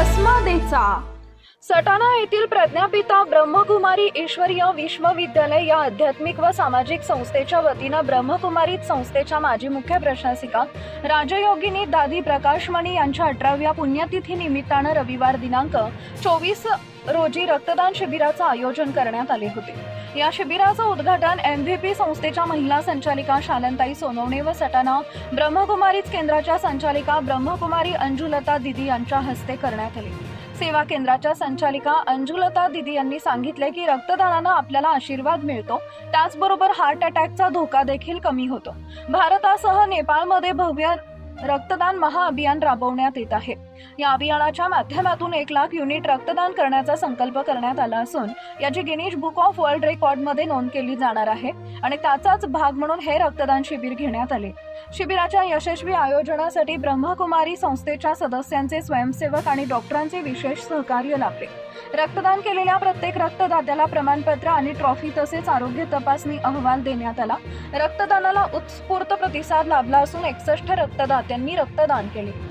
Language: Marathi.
Small data. सटाणा येथील प्रज्ञापिता ब्रह्मकुमारी ईश्वरीय विश्वविद्यालय या आध्यात्मिक व सामाजिक संस्थेच्या वतीनं ब्रह्मकुमारी संस्थेच्या माजी मुख्य प्रशासिका राजयोगिनी दादी प्रकाशमणी यांच्या अठराव्या पुण्यतिथी निमित्तानं रविवार दिनांक चोवीस रोजी रक्तदान शिबिराचं आयोजन करण्यात आले होते. या शिबिराचं उद्घाटन एम व्ही पी संस्थेच्या महिला संचालिका शालंताई सोनवणे व सटाणा ब्रह्मकुमारीच केंद्राच्या संचालिका ब्रह्मकुमारी अंजुलता दिदी यांच्या हस्ते करण्यात आले. सेवा केंद्राच्या संचालिका अंजुलता दिदी यांनी सांगितले की रक्तदानानं आपल्याला आशीर्वाद मिळतो. त्याचबरोबर हार्ट अटॅकचा धोका देखील कमी होतो. भारतासह नेपाळमध्ये भव्य रक्तदान महाअभियान राबवण्यात येत आहे. या अभियानाच्या माध्यमातून एक लाख युनिट रक्तदान करण्याचा संकल्प करण्यात आला असून याची गिनीज बुक ऑफ वर्ल्ड रेकॉर्डमध्ये नोंद केली जाणार आहे आणि त्याचाच भाग म्हणून हे रक्तदान शिबिर घेण्यात आले. शिबिराच्या यशस्वी आयोजनासाठी ब्रह्मकुमारी संस्थेच्या सदस्यांचे स्वयंसेवक आणि डॉक्टरांचे विशेष सहकार्य लाभले. रक्तदान केलेल्या प्रत्येक रक्तदात्याला प्रमाणपत्र आणि ट्रॉफी तसेच आरोग्य तपासणी अहवाल देण्यात आला. रक्तदानाला उत्स्फूर्त प्रतिसाद लाभला असून एकसष्ट रक्तदात्यांनी रक्तदान केले.